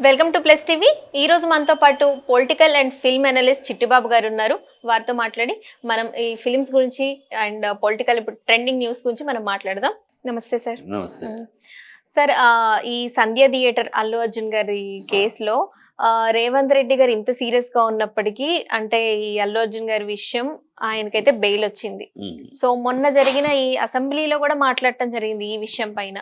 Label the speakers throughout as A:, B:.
A: Welcome to plus TV. ఈ రోజు మనతో పాటు political and film analyst Chittibabu garu ఉన్నారు. వారితో మాట్లాడి మనం ఈ ఫిల్మ్స్ గురించి అండ్ పొలిటికల్ ఇప్పుడు ట్రెండింగ్ న్యూస్ గురించి మనం మాట్లాడదాం. నమస్తే సార్.
B: నమస్తే.
A: సార్ ఈ సంధ్య థియేటర్ అల్లు అర్జున్ గారి కేసులో రేవంత్ రెడ్డి గారు ఇంత సీరియస్గా ఉన్నప్పటికీ అంటే ఈ అల్లు అర్జున్ గారి విషయం ఆయనకైతే బెయిల్ వచ్చింది. సో మొన్న జరిగిన ఈ అసెంబ్లీలో కూడా మాట్లాడటం జరిగింది ఈ విషయం పైన.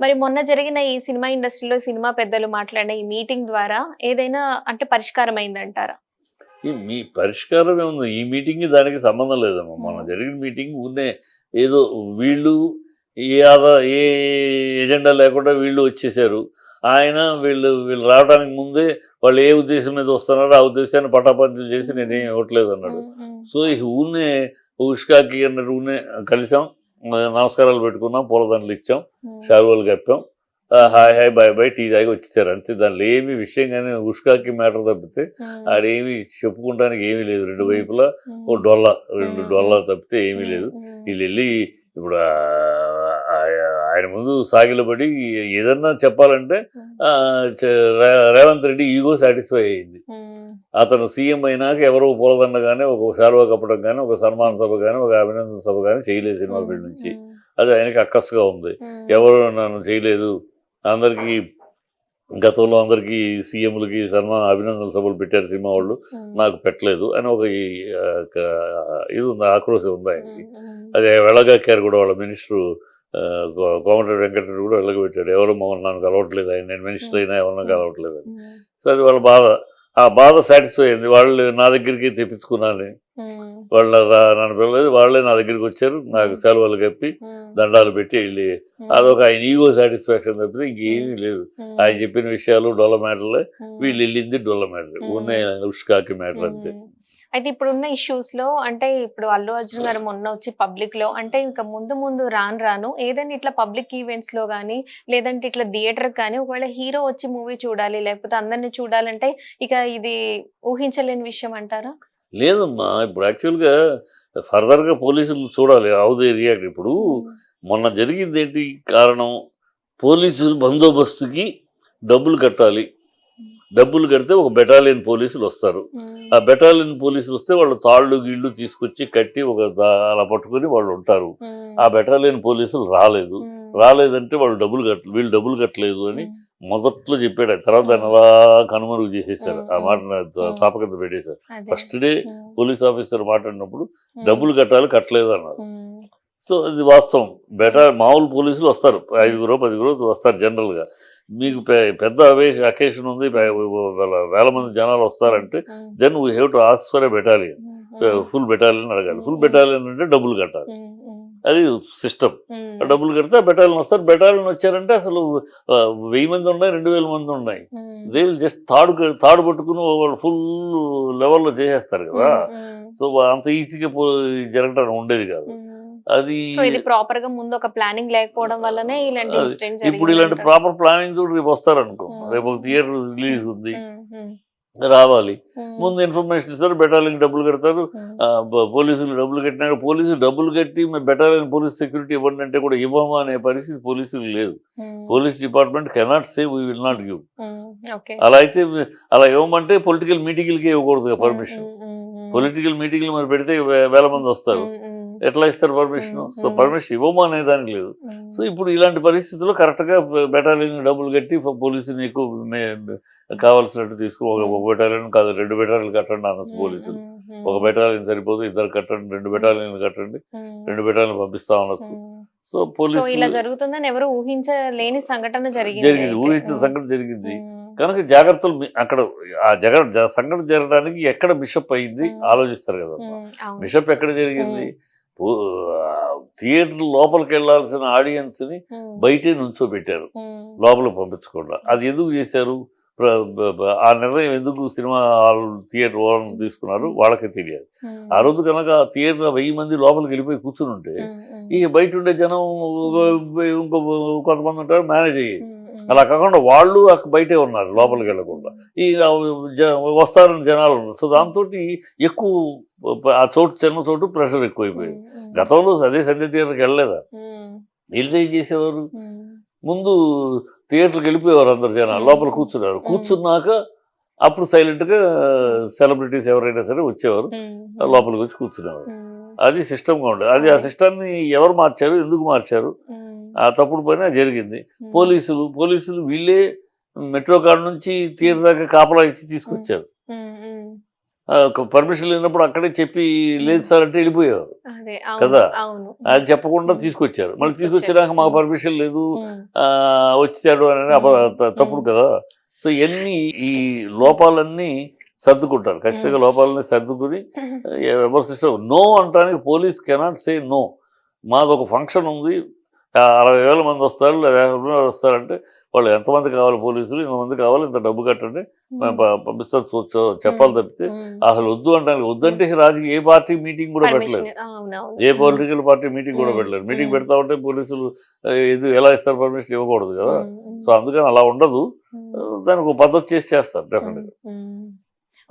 A: మరి మొన్న జరిగిన ఈ సినిమా ఇండస్ట్రీలో సినిమా పెద్దలు మాట్లాడిన ఈ మీటింగ్ ద్వారా ఏదైనా అంటే పరిష్కారం అయిందంటారా
B: మీ పరిష్కారం ఏముంది? ఈ మీటింగ్ దానికి సంబంధం లేదమ్మా. మొన్న. జరిగిన మీటింగ్ ఊరినే ఏదో వీళ్ళు ఏ ఆదా ఏ ఎజెండా లేకుండా వీళ్ళు వచ్చేసారు. ఆయన వీళ్ళు వీళ్ళు రావడానికి ముందే వాళ్ళు ఏ ఉద్దేశం మీద వస్తున్నారో ఆ ఉద్దేశాన్ని పటాపంచలు చేసి నేనేం ఇవ్వట్లేదు అన్నాడు. సో ఈ ఊరినే ఉష్కాకి అన్నట్టు ఊరినే కలిసాం. నమస్కారాలు పెట్టుకున్నాం పూలదండలు ఇచ్చాం శాలువాలు కప్పాం hi hi bye bye tea తాగి వచ్చేసారు. అంతే దానిలో ఏమి విషయం కానీ ఉష్కాకి మ్యాటర్ తప్పితే ఆడేమి చెప్పుకుంటానికి ఏమీ లేదు. రెండు వైపులా ఓ డొల్ల రెండు డొల్ల తప్పితే ఏమీ లేదు. వీళ్ళు వెళ్ళి ఇప్పుడు ఆయన ముందు సాగిలబడి ఏదన్నా చెప్పాలంటే రేవంత్ రెడ్డి ఈగో సాటిస్ఫై అయింది అతను సీఎం అయినాక ఎవరో పూలదండ కానీ ఒక శాలువా కప్పడం కానీ ఒక సన్మాన సభ కానీ ఒక అభినందన సభ కానీ చేయలేదు సినిమా ఫీల్డ్ నుంచి. అది ఆయనకి అక్కస్గా ఉంది. ఎవరు నన్ను చేయలేదు. అందరికీ గతంలో అందరికీ సీఎంలకి సన్మాన అభినందన సభలు పెట్టారు సినిమా వాళ్ళు. నాకు పెట్టలేదు అని ఒక ఈ- ఆ, ఒక ఇది ఉంది ఆక్రోశం ఉంది ఆయనకి. అది వెళ్ళగక్కారు కూడా వాళ్ళ మినిస్టరు కోమటిరెడ్డి వెంకటరెడ్డి కూడా వెళ్ళగబెట్టాడు ఎవరు మమ్మల్ని నన్ను కలవట్లేదు ఆయన. నేను మినిస్టర్ అయినా ఎవరిని కలవట్లేదు అని సో అది వాళ్ళ బాధ. ఆ బాధ సాటిస్ఫై అయింది. వాళ్ళు నా దగ్గరికి తెప్పించుకున్నాను. వాళ్ళ నన్ను పిల్లలేదు వాళ్ళే నా దగ్గరికి వచ్చారు. నాకు సెలవులు కప్పి దండాలు పెట్టి వెళ్ళి అదొక ఆయన ఈగో సాటిస్ఫాక్షన్ తప్పితే ఇంకేమీ లేదు. ఆయన చెప్పిన విషయాలు డొల్ల మ్యాటర్లే వీళ్ళు వెళ్ళింది డొల్ల మ్యాటర్ ఉన్న ఉష్కాకి మ్యాటర్ అంతే.
A: అయితే ఇప్పుడున్న ఇష్యూస్లో అంటే ఇప్పుడు అల్లు అర్జున్ గారు మొన్న వచ్చి పబ్లిక్లో అంటే ఇంకా ముందు ముందు రాను రాను ఏదైనా ఇట్లా పబ్లిక్ ఈవెంట్స్లో కానీ లేదంటే ఇట్లా థియేటర్ కానీ ఒకవేళ హీరో వచ్చి మూవీ చూడాలి లేకపోతే అందరిని చూడాలంటే ఇక ఇది ఊహించలేని విషయం అంటారా?
B: లేదమ్మా ఇప్పుడు యాక్చువల్గా ఫర్దర్గా పోలీసులు చూడాలి హౌ దే రియాక్ట్ ఇప్పుడు మొన్న జరిగింది ఏంటి కారణం? పోలీసులు బందోబస్తుకి డబ్బులు కట్టాలి. డబ్బులు కడితే ఒక బెటాలియన్ పోలీసులు వస్తారు. ఆ బెటాలియన్ పోలీసులు వస్తే వాళ్ళు తాళ్ళు గీళ్ళు తీసుకొచ్చి కట్టి ఒక అలా పట్టుకొని వాళ్ళు ఉంటారు. ఆ బెటాలియన్ పోలీసులు రాలేదు. రాలేదంటే వాళ్ళు డబ్బులు కట్ట వీళ్ళు డబ్బులు కట్టలేదు అని మొదట్లో చెప్పాడు. తర్వాత దాన్ని అలా కనుమరుగు చేసేసారు. ఆ మాట చాప కింద పెట్టేశారు. ఫస్ట్ డే పోలీస్ ఆఫీసర్ మాట్లాడినప్పుడు డబ్బులు కట్టాలి కట్టలేదు అన్నారు. సో అది వాస్తవం. బెటర్ మామూలు పోలీసులు వస్తారు. ఐదుగురు పదిగురు వస్తారు జనరల్గా. మీకు పెద్ద అకేషన్ ఉంది. వేల- మంది జనాలు వస్తారంటే then we have to ask for a battalion. Full battalion అడగాలి. ఫుల్ బెటాలియన్ అంటే డబ్బులు కట్టాలి. అది సిస్టమ్. డబ్బులు కడితే బెటాలియన్ వస్తారు. బెటాలియన్ వచ్చారంటే అసలు వెయ్యి మంది ఉన్నాయి రెండు వేల మంది ఉన్నాయి. దే జస్ట్ తాడు తాడు పట్టుకుని వాళ్ళు ఫుల్ లెవెల్లో చేసేస్తారు కదా. సో అంత ఈజీగా పో జరగటం ఉండేది కాదు. అది
A: సో ఇది ప్రాపర్గా ముందు ఒక ప్లానింగ్ లేకపోవడం వల్లనే ఇలాంటి ఇన్సిడెంట్
B: ఇప్పుడు ఇలాంటి ప్రాపర్ ప్లానింగ్ తోటి రేపు వస్తారనుకో. రేపు ఒక థియేటర్ రిలీజ్ ఉంది. రావాలి. ముందు ఇన్ఫర్మేషన్ ఇస్తారు బెటాలియన్ డబ్బులు కడతారు. పోలీసులు డబ్బులు కట్టినాక పోలీసులు డబ్బులు కట్టి మేము బెటాలియన్ పోలీస్ సెక్యూరిటీ ఇవ్వండి అంటే కూడా ఇవ్వము అనే పరిస్థితి పోలీసులు లేదు. Police department cannot say we will not give. అలా అయితే అలా ఇవ్వమంటే పొలిటికల్ మీటింగ్లకి ఇవ్వకూడదు పర్మిషన్. పొలిటికల్ మీటింగ్లు మరి పెడితే వేల మంది వస్తారు. ఎట్లా ఇస్తారు పర్మిషన్ సో. పర్మిషన్ ఇవ్వము అనే దానికి లేదు. సో ఇప్పుడు ఇలాంటి పరిస్థితుల్లో కరెక్ట్గా బెటాలియన్ డబ్బులు కట్టి పోలీసుని ఎక్కువ కావాల్సినట్టు తీసుకో ఒక బెటాలియన్ కాదు రెండు బెటాలియన్ కట్టండి అనొచ్చు పోలీసులు. ఒక బెటాలియన్ సరిపోదు ఇద్దరు కట్టండి రెండు బెటాలియన్ కట్టండి రెండు బెటాలియన్ పంపిస్తా ఉండొచ్చు సో
A: సో ఇలా జరుగుతుందని ఎవరు ఊహించలేని సంఘటన జరిగింది
B: జరిగింది. ఊహించిన. సంఘటన జరిగింది. కనుక జాగ్రత్తలు అక్కడ ఆ జగ సంఘటన జరగడానికి ఎక్కడ బిషప్ అయింది. ఆలోచిస్తారు కదా. బిషప్ ఎక్కడ జరిగింది? థియేటర్ లోపలికి వెళ్ళాల్సిన
A: ఆడియన్స్ని
B: బయటే నుంచోబెట్టారు.
A: ఉమ్,
B: లోపలికి పంపించకుండా. అది ఎందుకు చేశారు? ఆ నిర్ణయం ఎందుకు సినిమా హాల్ థియేటర్ ఓనర్ తీసుకున్నారు వాళ్ళకే తెలియదు ఆ రోజు కనుక థియేటర్ వెయ్యి మంది లోపలికి వెళ్ళిపోయి కూర్చుని ఉంటే ఈ బయట ఉండే జనం ఇంకో- ఇంకో కొంతమంది ఉంటారు మేనేజ్ అయ్యి అలా కాకుండా వాళ్ళు అక్కడ బయటే ఉన్నారు లోపలికి వెళ్ళకుండా. ఈ వస్తారని జనాలు ఉన్నారు. సో దాంతో ఎక్కువ ఆ చోటు చిన్న చోటు ప్రెషర్ ఎక్కువైపోయింది. గతంలో అదే సంధ్య థియేటర్కి వెళ్ళలేదా? వెళ్తే ఏం చేసేవారు? ముందు థియేటర్కి వెళ్ళిపోయేవారు అందరు జనాలు లోపల కూర్చున్నారు. కూర్చున్నాక అప్పుడు సైలెంట్గా సెలబ్రిటీస్ ఎవరైనా సరే వచ్చేవారు. లోపలికి వచ్చి కూర్చునేవారు. అది సిస్టమ్గా ఉండేది. అది ఆ సిస్టమ్ని ఎవరు మార్చారు ఎందుకు మార్చారు? ఆ తప్పుడు పైన జరిగింది. పోలీసులు పోలీసులు వీళ్ళే మెట్రో కాడ నుంచి థియేటర్ దాకా కాపలా ఇచ్చి తీసుకొచ్చారు. పర్మిషన్ లేనప్పుడు అక్కడే చెప్పి లేదు సార్ అంటే
A: అవును
B: కదా? అది చెప్పకుండా తీసుకొచ్చారు. మళ్ళీ. తీసుకొచ్చినాక మాకు పర్మిషన్ లేదు. వచ్చాడు. త- తప్పుడు కదా? సో ఇవన్నీ ఈ లోపాలన్నీ సర్దుకుంటారు. ఖచ్చితంగా లోపాలన్నీ సర్దుకుని విమర్శిస్తారు. నో అంటానికి పోలీస్ కెనాట్ సే నో. మాది ఒక ఫంక్షన్ ఉంది. అరవై వేల మంది వస్తారు లేదా వస్తారంటే వాళ్ళు ఎంతమంది కావాలి పోలీసులు ఇంతమంది కావాలి ఇంత డబ్బు కట్టండి మేము. పంపిస్తాం చెప్పాలి తప్పితే అసలు వద్దు అంటానికి వద్దంటే రాజకీయ ఏ పార్టీ మీటింగ్ కూడా పెట్టలేదు. ఏ పొలిటికల్ పార్టీ మీటింగ్ కూడా. పెట్టలేదు. మీటింగ్. పెడతా ఉంటే పోలీసులు ఇది ఎలా ఇస్తారు పర్మిషన్ ఇవ్వకూడదు కదా. సో అందుకని అలా ఉండదు. దానికి ఒక పద్ధతి చేసి చేస్తారు డెఫినెట్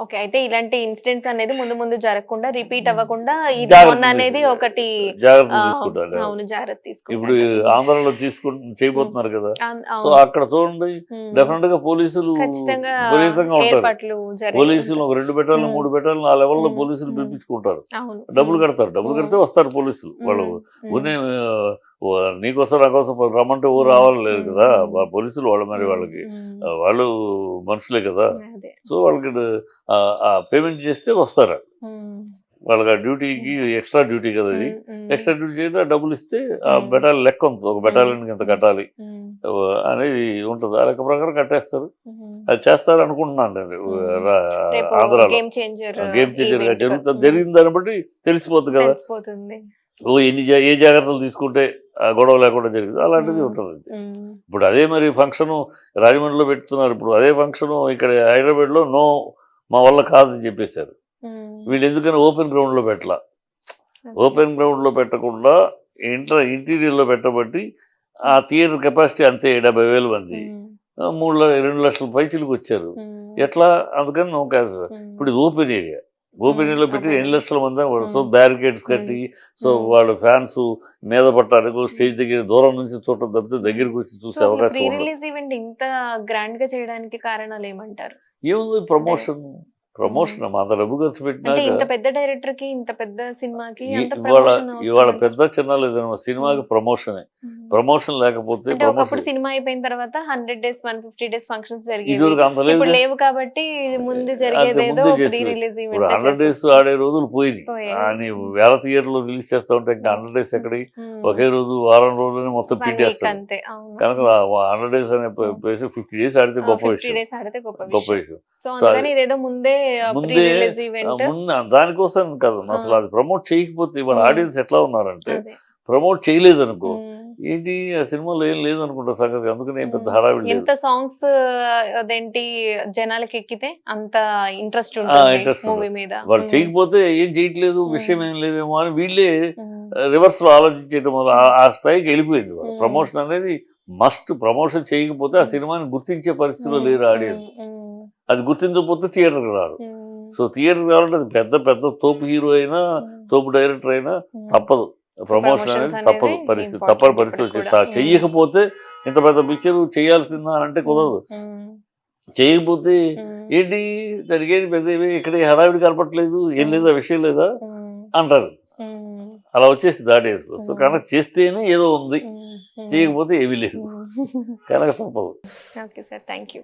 A: ఓకే అయితే ఇలాంటి ఇన్సిడెంట్స్ అనేది ముందు ముందు జరగకుండా రిపీట్ అవ్వకుండా ఇది అనేది. ఒకటి
B: జాగ్రత్త తీసుకుంటారు ఇప్పుడు ఆంధ్రాలో తీసుకు చేయబోతున్నారు కదా సో. అక్కడ చూడండి. డెఫినెట్గా పోలీసులు పోలీసులు. ఒక రెండు పెట్టాలి
A: మ్మ్.
B: మూడు పెట్టాలి ఆ లెవెల్లో. పోలీసులు. పిలిపించుకుంటారు డబ్బులు. కడతారు డబ్బులు. కడితే వస్తారు పోలీసులు వాళ్ళు నీకోసం నాకోసం రమ్మంటే ఊరు. రావాలి లేదు కదా. పోలీసులు వాళ్ళు మరి వాళ్ళకి. వాళ్ళు మనుషులే కదా. సో వాళ్ళకి పేమెంట్ చేస్తే వస్తారు. వాళ్ళకి ఆ డ్యూటీకి ఎక్స్ట్రా డ్యూటీ కదా ఇది. ఎక్స్ట్రా డ్యూటీ చేస్తే డబ్బులు ఇస్తే ఆ. బెటాలియన్ లెక్క ఉంటుంది. ఒక బెటాలియన్కి ఎంత కట్టాలి. అనేది ఉంటుంది. ఆ లెక్క ప్రకారం కట్టేస్తారు. అది చేస్తారు అనుకుంటున్నాను నేను. ఆంధ్రాలో.
A: గేమ్ చేంజర్
B: జరుగుతుంది. జరిగిన దాన్ని బట్టి తెలిసిపోతుంది కదా. ఎన్ని జా- ఏ జాగ్రత్తలు తీసుకుంటే ఆ గొడవ లేకుండా జరిగింది అలాంటిది. ఉంటుంది. ఇప్పుడు అదే మరి ఫంక్షన్ రాజమండ్రిలో పెడుతున్నారు ఇప్పుడు అదే ఫంక్షన్ ఇక్కడ హైదరాబాద్లో నో మా వల్ల కాదని చెప్పేశారు. వీళ్ళు ఎందుకని ఓపెన్ గ్రౌండ్లో పెట్టలా? ఓపెన్ గ్రౌండ్లో పెట్టకుండా ఇంటర్ ఇంటీరియర్లో పెట్టబట్టి ఆ థియేటర్ కెపాసిటీ అంతే డెబ్బై వేల మంది. మూడు రెండు లక్షల పైచిలకు వచ్చారు. ఎట్లా? అందుకని నో క్యాన్సర్. ఇప్పుడు ఇది ఓపెన్ ఏరియా. ఏరియాలో పెట్టి ఎన్ని లక్షల మంది సో. బ్యారికేడ్స్ కట్టి సో. వాళ్ళ ఫ్యాన్స్ మీద పట్టానికి స్టేజ్ దగ్గర దూరం నుంచి చూడటం తప్పితే దగ్గరికి వచ్చి చూసే అవకాశం
A: ఇంత గ్రాండ్గా చేయడానికి కారణాలు ఏమంటారు?
B: ఏముంది? ప్రమోషన్ ప్రమోషన్ అంత డబ్బు ఖర్చు
A: అంటే ఇంత
B: పెట్టినాక
A: పెద్ద డైరెక్టర్కి ఇంత పెద్ద సినిమాకి
B: ఇవాళ ఇవాళ పెద్ద చిన్న లేదన్న సినిమాకి ప్రమోషనే. ప్రమోషన్ లేకపోతే
A: ఒకప్పుడు సినిమా అయిపోయిన తర్వాత hundred days one fifty days functions జరిగేవి. లేవు కాబట్టి ముందు జరిగేది ఏదో
B: ముందే
A: ప్రీ
B: చేసేది.
A: రిలీజ్
B: ఇప్పుడు హండ్రెడ్ డేస్ ఆడే రోజులు
A: పోయాయి.
B: అని వేల థియేటర్లు రిలీజ్ చేస్తా ఉంటే ఇంకా హండ్రెడ్ డేస్ ఎక్కడి? ఒకే రోజు వారం రోజులనే మొత్తం
A: అవును.
B: కనుక హండ్రెడ్ డేస్ అనే ఫిఫ్టీ డేస్ ఆడితే గొప్ప విషయం.
A: గొప్ప విషయం. సో అందుకని ఇదేదో ముందే
B: దానికోసం కాదు అసలు అది ప్రమోట్ చేయకపోతే ఇవాళ. ఆడియన్స్ ఎట్లా ఉన్నారంటే ప్రమోట్ చేయలేదు అనుకో. ఏంటి ఆ సినిమాలో ఏం లేదు అనుకుంటా సంగతి అందుకని ఏం పెద్ద. హడావిడి
A: ఎంత సాంగ్స్ అదేంటి జనాలకి ఎక్కితే అంత ఇంట్రెస్ట్
B: interest
A: మూవీ. మీద
B: వాళ్ళు. చేయకపోతే ఏం చేయట్లేదు. విషయం ఏం లేదేమో అని వీళ్ళే. రివర్స్లో ఆలోచించడం వల్ల ఆ- స్థాయికి వెళ్ళిపోయింది. ప్రమోషన్ అనేది మస్ట్ ప్రమోషన్ చేయకపోతే ఆ. సినిమాని గుర్తించే పరిస్థితిలో. లేరు ఆడియన్స్. అది గుర్తించకపోతే థియేటర్కి రారు
A: ఉమ్.
B: సో థియేటర్ కావాలంటే అది పెద్ద పెద్ద తోపు హీరో అయినా
A: ఉమ్.
B: తోపు డైరెక్టర్ అయినా. తప్పదు ప్రమోషన్ అనేది తప్పదు పరిస్థితి తప్పని పరిస్థితి వచ్చింది చెయ్యకపోతే ఇంత పెద్ద పిక్చర్ చేయాల్సిందా అని అంటే కుదరదు. చేయకపోతే. ఏంటి దానికి ఏది పెద్ద ఇక్కడ హడావిడి కనపట్లేదు ఏం. లేదా విషయం లేదా. అంటారు. అలా వచ్చేసి దాటి సో. కనుక చేస్తేనే ఏదో ఉంది. చేయకపోతే ఏమీ లేదు. కనుక తప్పదు
A: ఓకే సార్ థ్యాంక్ యూ